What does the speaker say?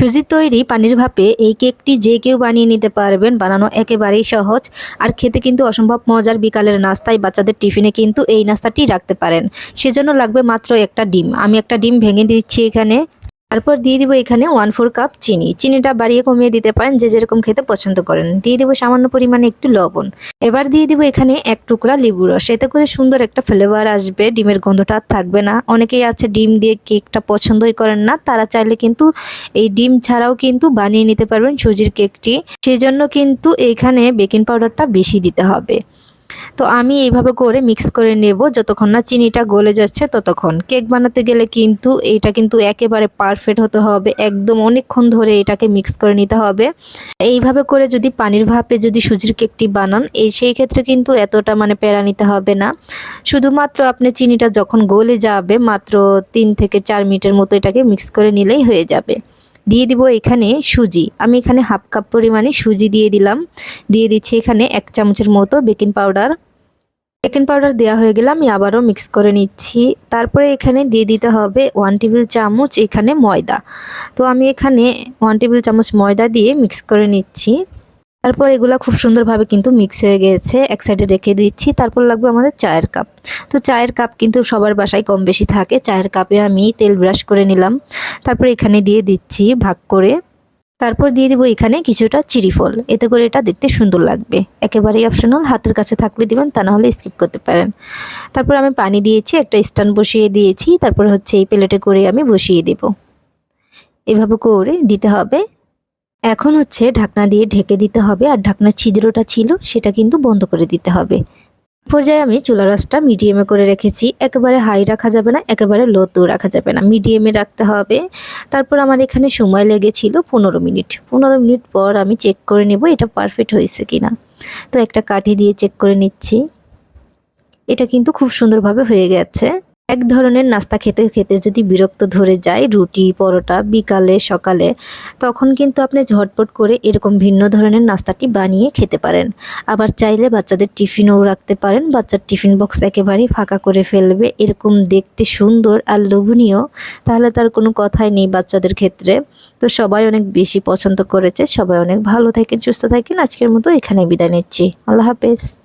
সুজির তৈরি পানির ভাপে এই কেকটি যে কেউ বানিয়ে নিতে পারবেন। বানানো একেবারেই সহজ। আর খেতে কিন্তু অসম্ভব মজার বিকালের নাস্তায় বাচ্চাদের টিফিনে কিন্তু এই নাস্তাটি রাখতে পারেন। সেজন্য লাগবে মাত্র একটা ডিম। আমি একটা ডিম ভেঙে দিচ্ছি এখানে। তারপর দিয়ে দিব এখানে ওয়ান ফোর কাপ চিনি। চিনিটা বাড়িয়ে কমিয়ে দিতে পারেন যে যেরকম খেতে পছন্দ করেন। দিয়ে দিব সামান্য পরিমাণে একটু লবণ। এবার দিয়ে দিব এখানে এক টুকরা লেবু রস। এতে করে সুন্দর একটা ফ্লেভার আসবে, ডিমের গন্ধটা থাকবে না। অনেকেই আছে ডিম দিয়ে কেকটা পছন্দই করেন না। তারা চাইলে কিন্তু এই ডিম ছাড়াও কিন্তু বানিয়ে নিতে পারবেন সুজির কেকটি সেজন্য কিন্তু এখানে বেকিং পাউডারটা বেশি দিতে হবে। তো আমি এইভাবে করে মিক্স করে নেব। যতক্ষণ না চিনিটা গলে যাচ্ছে ততক্ষণ। কেক বানাতে গেলে কিন্তু এটা কিন্তু একেবারে পারফেক্ট হতে হবে। একদম অনেকক্ষণ ধরে এটাকে মিক্স করে নিতে হবে। এইভাবে করে যদি পানির ভাপে যদি সুজির কেকটি বানান, এই সেই ক্ষেত্রে কিন্তু এতটা মানে পেড়া নিতে হবে না। শুধুমাত্র আপনি চিনিটা যখন গলে যাবে, মাত্র তিন থেকে চার মিনিটের মতো এটাকে মিক্স করে নিলেই হয়ে যাবে। দিয়ে দিব এখানে সুজি। আমি এখানে হাফ কাপ পরিমাণে সুজি দিয়ে দিলাম। দিয়ে দিচ্ছি এখানে এক চামচের মতো বেকিং পাউডার। বেকিং পাউডার দেওয়া হয়ে গেলে আমি আবারও মিক্স করে নিচ্ছি। তারপরে এখানে দিয়ে দিতে হবে ওয়ান টেবিল চামচ এখানে ময়দা। তো আমি এখানে ওয়ান টেবিল চামচ ময়দা দিয়ে মিক্স করে নিচ্ছি। তারপর এগুলো খুব সুন্দরভাবে কিন্তু মিক্স হয়ে গেছে, এক সাইডে রেখে দিচ্ছি, তারপর লাগবে আমাদের চায়ের কাপ তো চায়ের কাপ কিন্তু সবার বাসায় কম বেশি থাকে, চায়ের কাপে আমি তেল ব্রাশ করে নিলাম। তারপর এখানে দিয়ে দিচ্ছি ভাগ করে। তারপর দিয়ে দিব এখানে কিছুটা চিরি ফল, এতে করে এটা দেখতে সুন্দর লাগবে। একেবারেই অপশনাল হাতের কাছে থাকলে দিবেন, তা নাহলে স্কিপ করতে পারেন। তারপর আমি পানি দিয়েছি, একটা স্ট্যান্ড বসিয়ে দিয়েছি, তারপর হচ্ছে এই প্লেটে করে আমি বসিয়ে দেব। এভাবে করে দিতে হবে। এখন হচ্ছে ঢাকনা দিয়ে ঢেকে দিতে হবে আর ঢাকনার ছিদ্রটা ছিল সেটা কিন্তু বন্ধ করে দিতে হবে। পর্যায়ে আমি চুলা রাসটা মিডিয়ামে করে রেখেছি। একেবারে হাই রাখা যাবে না, একেবারে লোতেও রাখা যাবে না। মিডিয়ামে রাখতে হবে। তারপর আমার এখানে সময় লেগেছিল পনেরো মিনিট। পনেরো মিনিট পর আমি চেক করে নেব এটা পারফেক্ট হয়েছে কিনা। তো একটা কাঠি দিয়ে চেক করে নিচ্ছি। এটা কিন্তু খুব সুন্দরভাবে হয়ে গেছে। এক ধরনের নাস্তা খেতে খেতে যদি বিরক্ত ধরে যায়, রুটি, পরোটা, বিকালে, সকালে, তখন কিন্তু আপনি ঝটপট করে এরকম ভিন্ন ধরনের নাস্তাটি বানিয়ে খেতে পারেন। আবার চাইলে বাচ্চাদের টিফিনও রাখতে পারেন। বাচ্চার টিফিন বক্স একেবারেই ফাঁকা করে ফেলবে। এরকম দেখতে সুন্দর আর লোভনীয়, তাহলে তার কোনো কথাই নেই বাচ্চাদের ক্ষেত্রে। তো সবাই অনেক বেশি পছন্দ করেছে। সবাই অনেক ভালো থাকেন, সুস্থ থাকেন। আজকের মতো এখানে বিদায় নিচ্ছি। আল্লাহ হাফেজ।